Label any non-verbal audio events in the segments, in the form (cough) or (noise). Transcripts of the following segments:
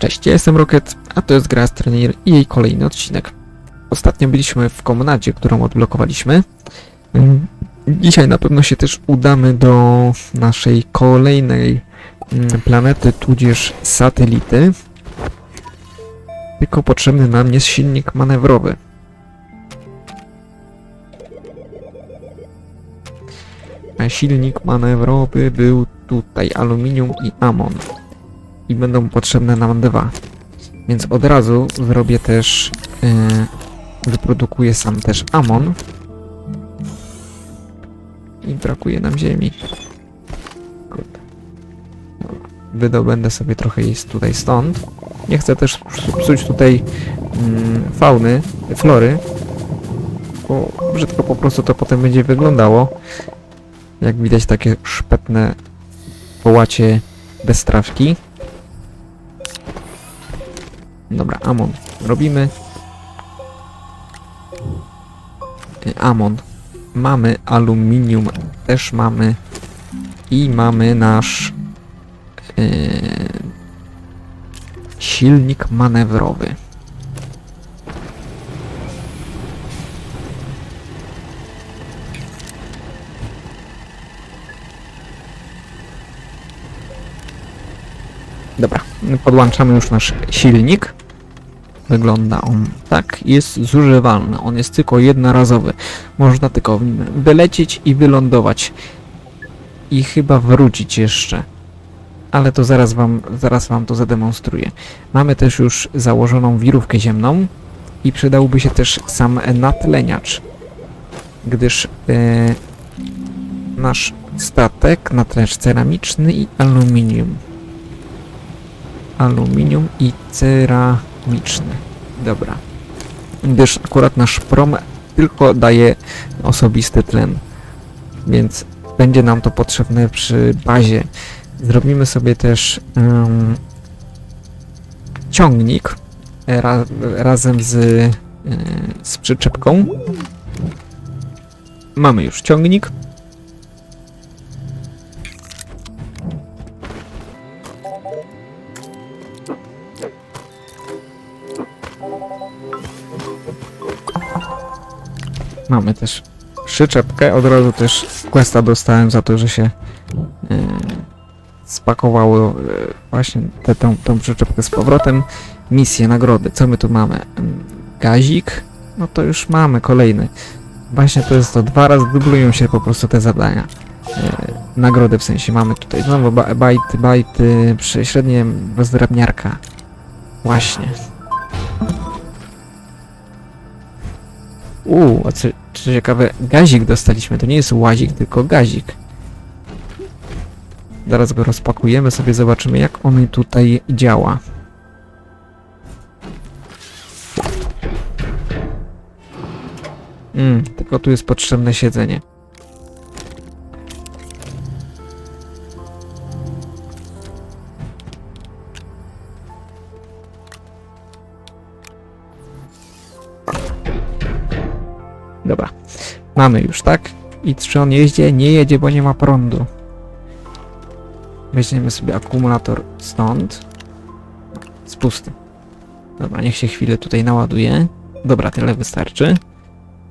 Cześć, ja jestem Rocket, a to jest gra Stranger i jej kolejny odcinek. Ostatnio byliśmy w komnadzie, którą odblokowaliśmy. Mm, Dzisiaj na pewno się też udamy do naszej kolejnej mm, planety, tudzież satelity. Tylko potrzebny nam jest silnik manewrowy. A silnik manewrowy był tutaj, aluminium i amon. I będą potrzebne nam dwa. Więc od razu zrobię też, yy, wyprodukuję sam też amon. I brakuje nam ziemi. Wydobędę sobie trochę jej z- tutaj stąd. Nie chcę też psuć tutaj mm, fauny, flory. Bo brzydko po prostu to potem będzie wyglądało. Jak widać takie szpetne połacie bez trawki. Dobra, Amon. Robimy. Y, Amon. Mamy aluminium. Też mamy. I mamy nasz yy, silnik manewrowy. Dobra, podłączamy już nasz silnik. Wygląda on tak, jest zużywalny. On jest tylko jednorazowy. Można tylko w nim wylecieć i wylądować. I chyba wrócić jeszcze. Ale to zaraz wam, zaraz wam to zademonstruję. Mamy też już założoną wirówkę ziemną i przydałby się też sam natleniacz. Gdyż e, nasz statek, natleniacz ceramiczny i aluminium aluminium i ceramiczny. Dobra. Gdyż akurat nasz prom tylko daje osobisty tlen. Więc będzie nam to potrzebne przy bazie. Zrobimy sobie też em, ciągnik ra, razem z, e, z przyczepką. Mamy już ciągnik. Mamy też przyczepkę. Od razu też questa dostałem za to, że się yy, spakowało yy, właśnie tę tą, tą przyczepkę z powrotem. Misje, nagrody. Co my tu mamy? Ym, Gazik. No to już mamy kolejny. Właśnie to jest to. Dwa razy dublują się po prostu te zadania. Yy, nagrody w sensie. Mamy tutaj znowu ba bajty, bajty, średnie rozdrabniarka. Właśnie. Uuu, a co, co ciekawe, gazik dostaliśmy. To nie jest łazik, tylko gazik. Zaraz go rozpakujemy, sobie zobaczymy, jak on tutaj działa. Mm, tylko tu jest potrzebne siedzenie. Mamy już, tak? I czy on jeździ? Nie jedzie, bo nie ma prądu. Weźmiemy sobie akumulator stąd. Z pusty. Dobra, niech się chwilę tutaj naładuje. Dobra, tyle wystarczy.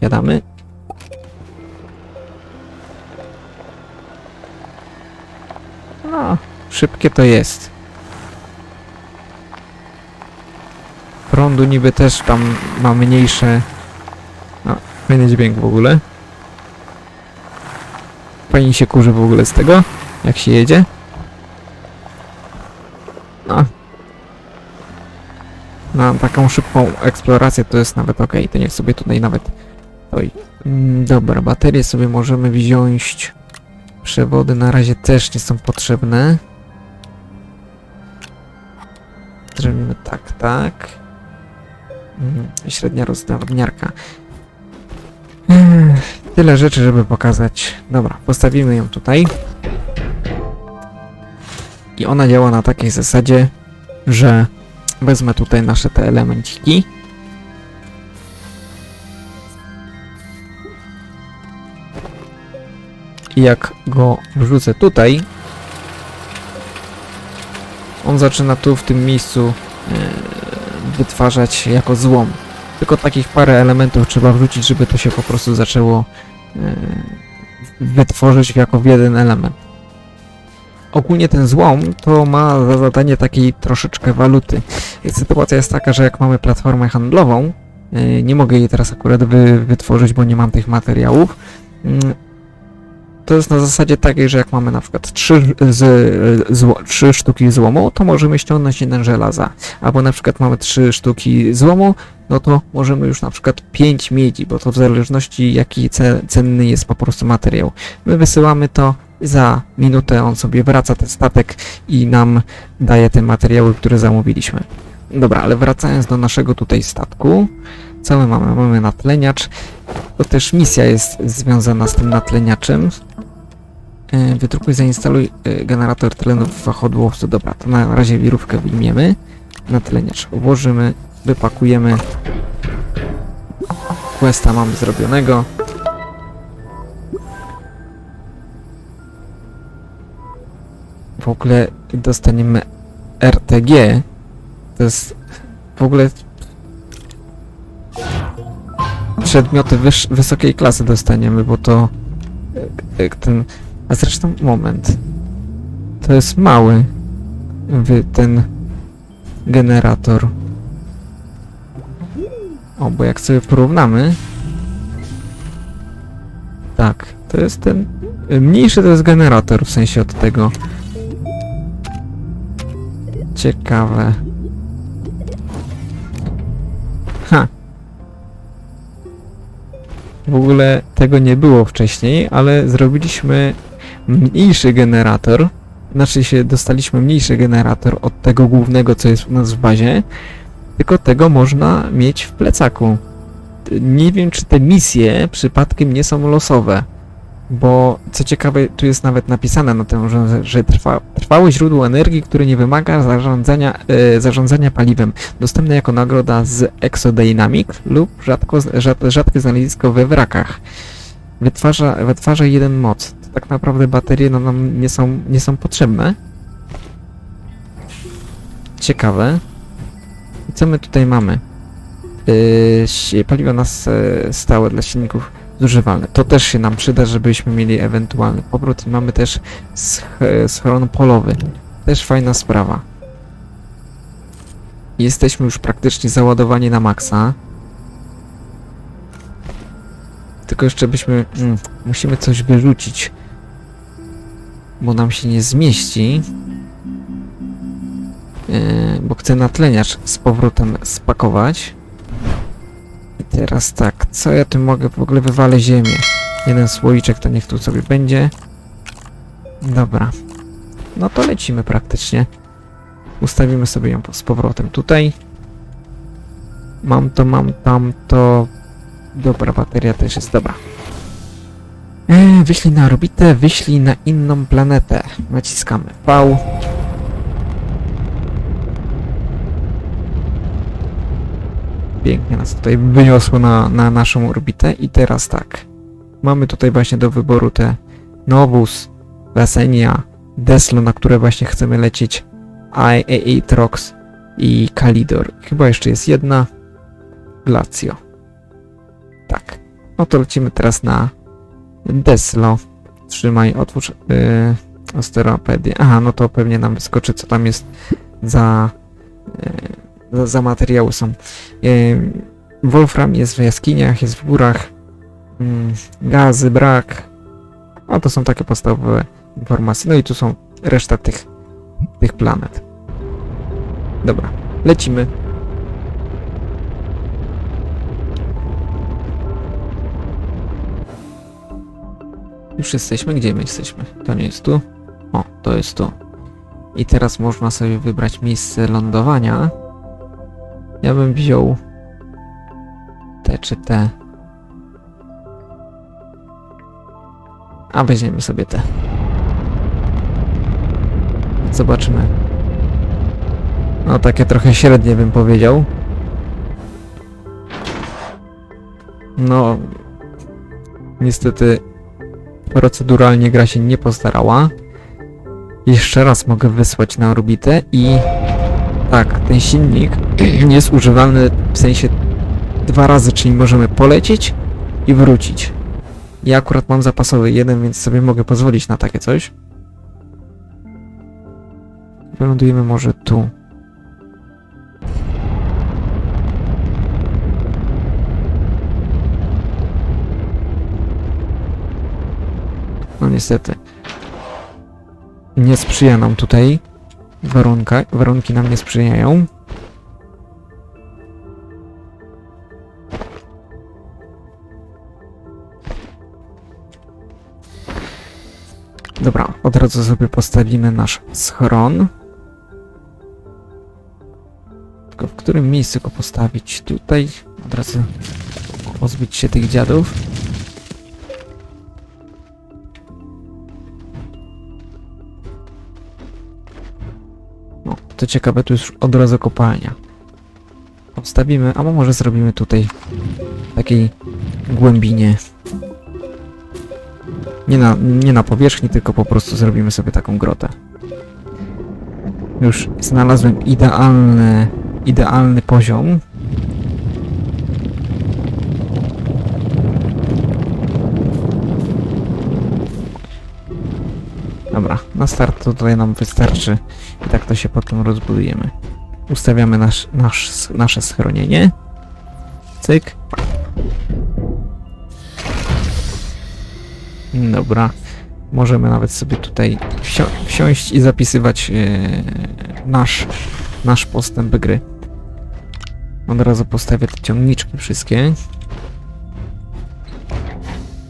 Jadamy. No, szybkie to jest. Prądu niby też tam ma mniejsze Fajny dźwięk w ogóle. Fajnie się kurzy w ogóle z tego, jak się jedzie. No. Na taką szybką eksplorację to jest nawet ok. To niech sobie tutaj nawet... Oj. Mm, Dobra, baterie sobie możemy wziąć. Przewody na razie też nie są potrzebne. Zrobimy tak, tak. Mm, Średnia rozdrabniarka. Tyle rzeczy, żeby pokazać. Dobra, postawimy ją tutaj. I ona działa na takiej zasadzie, że wezmę tutaj nasze te elemenciki. I jak go wrzucę tutaj, on zaczyna tu w tym miejscu wytwarzać jako złom. Tylko takich parę elementów trzeba wrzucić, żeby to się po prostu zaczęło e, wytworzyć jako jeden element. Ogólnie ten złom to ma za zadanie takiej troszeczkę waluty. Sytuacja jest taka, że jak mamy platformę handlową, e, nie mogę jej teraz akurat wy, wytworzyć, bo nie mam tych materiałów. To jest na zasadzie takiej, że jak mamy na przykład trzy, z, zło, trzy sztuki złomu, to możemy ściągnąć jeden żelaza. Albo na przykład mamy trzy sztuki złomu, no to możemy już na przykład 5 miedzi, bo to w zależności jaki ce, cenny jest po prostu materiał. My wysyłamy to, za minutę on sobie wraca ten statek i nam daje te materiały, które zamówiliśmy. Dobra, ale wracając do naszego tutaj statku, co my mamy? Mamy natleniacz, to też misja jest związana z tym natleniaczem. E, Wydrukuj, zainstaluj e, generator tlenu w wachodłowcu. Dobra, to na razie wirówkę wyjmiemy. Natleniacz włożymy, wypakujemy. Questa mamy zrobionego. W ogóle dostaniemy RTG. To jest w ogóle przedmioty wysokiej klasy dostaniemy, bo to e, e, ten... A zresztą moment. To jest mały ten generator. O, bo jak sobie porównamy... Tak, to jest ten... e, Mniejszy to jest generator, w sensie od tego. Ciekawe. W ogóle tego nie było wcześniej, ale zrobiliśmy mniejszy generator. Znaczy się dostaliśmy mniejszy generator od tego głównego, co jest u nas w bazie. Tylko tego można mieć w plecaku. Nie wiem, czy te misje przypadkiem nie są losowe. Bo co ciekawe, tu jest nawet napisane na tym, że, że trwa, trwałe źródło energii, które nie wymaga zarządzania, e, zarządzania paliwem, dostępne jako nagroda z Exodynamic lub rzadko, rzad, rzadkie znalezisko we wrakach. Wytwarza, wytwarza jeden moc. To tak naprawdę baterie no, nam nie są, nie są potrzebne. Ciekawe. Co my tutaj mamy? Yy, si- paliwo nas e, stałe dla silników zużywalne. To też się nam przyda, żebyśmy mieli ewentualny powrót i mamy też sch- schron polowy. Też fajna sprawa. Jesteśmy już praktycznie załadowani na maksa. Tylko jeszcze byśmy... Mm, musimy coś wyrzucić. Bo nam się nie zmieści. Yy, bo chcę natleniacz z powrotem spakować. Teraz tak, co ja tu mogę? W ogóle wywalę ziemię. Jeden słoiczek to niech tu sobie będzie. Dobra. No to lecimy praktycznie. Ustawimy sobie ją z powrotem tutaj. Mam to, mam tamto. Dobra, bateria też jest dobra. Eee, wyślij na orbitę, wyślij na inną planetę. Naciskamy V. Pięknie nas tutaj wyniosło na, na naszą orbitę i teraz tak. Mamy tutaj właśnie do wyboru te Novus, Lasenia, Deslo, na które właśnie chcemy lecieć, IAA Trox i Kalidor. Chyba jeszcze jest jedna. Glacio. Tak. No to lecimy teraz na Deslo. Trzymaj, otwórz yy. Aha, no to pewnie nam wyskoczy, co tam jest za, yy, za, materiały są. Wolfram jest w jaskiniach, jest w górach. Mm, gazy, brak. A to są takie podstawowe informacje. No i tu są reszta tych, tych planet. Dobra, lecimy. Już jesteśmy. Gdzie my jesteśmy? To nie jest tu. O, to jest tu. I teraz można sobie wybrać miejsce lądowania. Ja bym wziął te czy te. A weźmiemy sobie te. Zobaczymy. No takie trochę średnie bym powiedział. No. Niestety proceduralnie gra się nie postarała. Jeszcze raz mogę wysłać na orbitę i Tak, ten silnik (clears throat) jest używalny w sensie dwa razy, czyli możemy polecieć i wrócić. Ja akurat mam zapasowy jeden, więc sobie mogę pozwolić na takie coś. Wylądujemy może tu. No niestety. Nie sprzyja nam tutaj warunka, warunki nam nie sprzyjają. Dobra, od razu sobie postawimy nasz schron. Tylko w którym miejscu go postawić? Tutaj od razu pozbyć się tych dziadów. To ciekawe, tu już od razu kopalnia. Postawimy, a może zrobimy tutaj takiej głębinie. Nie na, nie na powierzchni, tylko po prostu zrobimy sobie taką grotę. Już znalazłem idealny, idealny poziom. Dobra, na start tutaj nam wystarczy i tak to się potem rozbudujemy. Ustawiamy nasz, nasz, nasze schronienie. Cyk. Dobra. Możemy nawet sobie tutaj wsio wsiąść i zapisywać e, nasz, nasz postęp gry. Od razu postawię te ciągniczki wszystkie.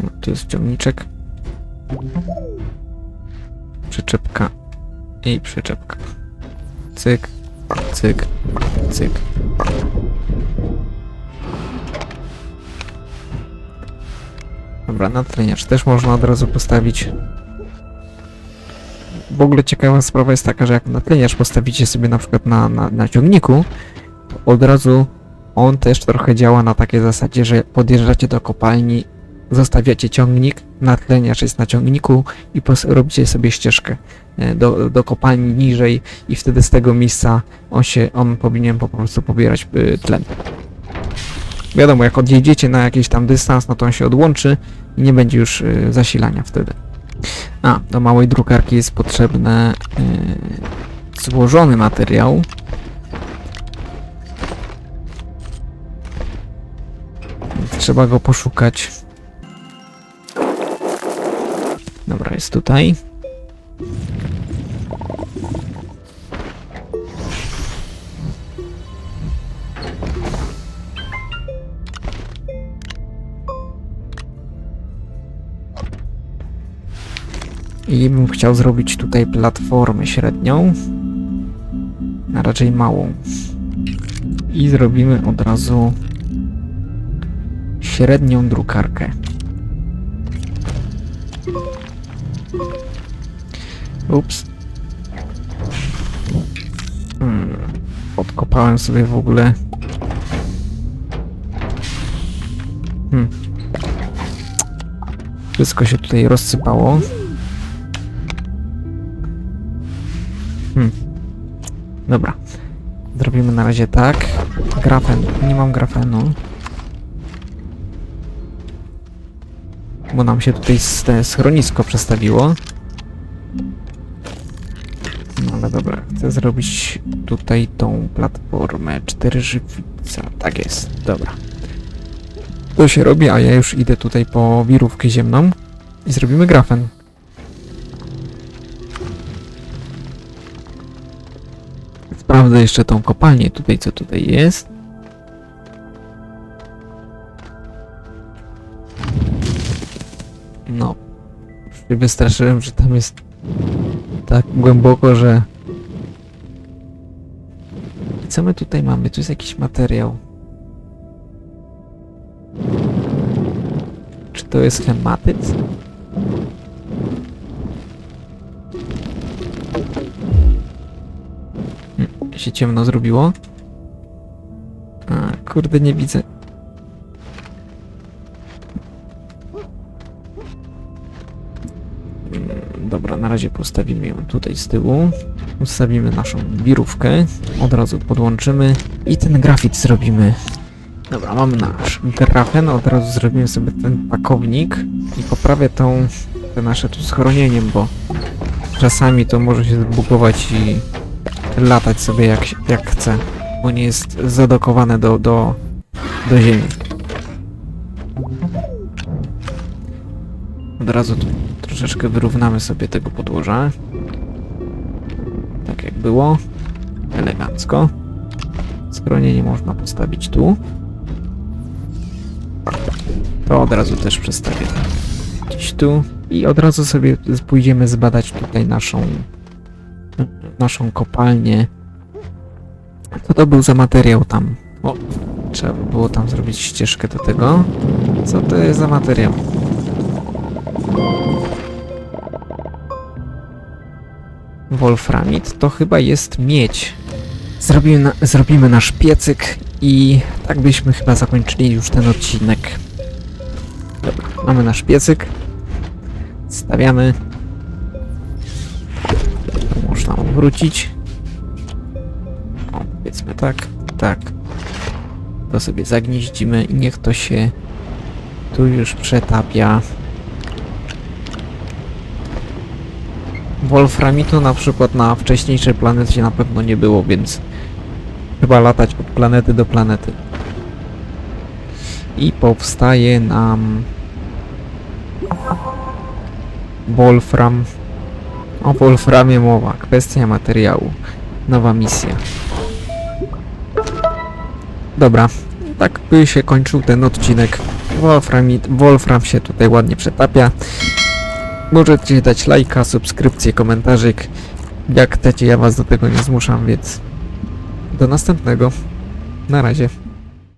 No, tu jest ciągniczek. Przyczepka i przyczepka. Cyk, cyk, cyk. Dobra, natleniacz też można od razu postawić. W ogóle ciekawa sprawa jest taka, że jak natleniacz postawicie sobie na przykład na, na, na ciągniku, to od razu on też trochę działa na takiej zasadzie, że podjeżdżacie do kopalni, zostawiacie ciągnik, natleniacz jest na ciągniku i robicie sobie ścieżkę e, do, do kopalni niżej i wtedy z tego miejsca on się, on powinien po prostu pobierać y, tlen. Wiadomo, jak odjedziecie na jakiś tam dystans, no to on się odłączy i nie będzie już y, zasilania wtedy. A, do małej drukarki jest potrzebny y, złożony materiał. Trzeba go poszukać. Jest tutaj. I bym chciał zrobić tutaj platformę średnią, a raczej małą. I zrobimy od razu średnią drukarkę. Ups. Hmm. Odkopałem sobie w ogóle. Hmm. Wszystko się tutaj rozsypało. Hmm. Dobra. Zrobimy na razie tak. Grafen. Nie mam grafenu. Bo nam się tutaj schronisko przestawiło. No ale dobra, chcę zrobić tutaj tą platformę. Cztery żywica. Tak jest, dobra. To się robi, a ja już idę tutaj po wirówkę ziemną i zrobimy grafen. Sprawdzę jeszcze tą kopalnię tutaj, co tutaj jest. No, już się wystraszyłem, że tam jest tak głęboko, że... I co my tutaj mamy? Tu jest jakiś materiał. Czy to jest hematyc? Hmm, się ciemno zrobiło. A, kurde, nie widzę. Razie postawimy ją tutaj z tyłu. Ustawimy naszą wirówkę, od razu podłączymy i ten grafit zrobimy. Dobra, mamy nasz grafen, od razu zrobimy sobie ten pakownik i poprawię tą, te nasze tu schronienie, bo czasami to może się zbugować i latać sobie jak, jak chce, bo nie jest zadokowane do, do, do ziemi. Od razu tu troszeczkę wyrównamy sobie tego podłoża. Tak jak było. Elegancko. Schronienie można postawić tu. To od razu też przestawię gdzieś tu. I od razu sobie pójdziemy zbadać tutaj naszą naszą kopalnię. Co to był za materiał tam? O, trzeba by było tam zrobić ścieżkę do tego. Co to jest za materiał? Wolframit to chyba jest miedź. Zrobimy, na, zrobimy nasz piecyk i tak byśmy chyba zakończyli już ten odcinek. Dobra, mamy nasz piecyk. Stawiamy. To można odwrócić. O, powiedzmy tak, tak. To sobie zagnieździmy i niech to się tu już przetapia. Wolframitu na przykład na wcześniejszej planecie na pewno nie było, więc chyba latać od planety do planety. I powstaje nam Wolfram. O Wolframie mowa. Kwestia materiału. Nowa misja. Dobra. Tak by się kończył ten odcinek. Wolframit, Wolfram się tutaj ładnie przetapia. Możecie dać lajka, subskrypcję, komentarzyk. Jak chcecie, ja was do tego nie zmuszam, więc do następnego. Na razie.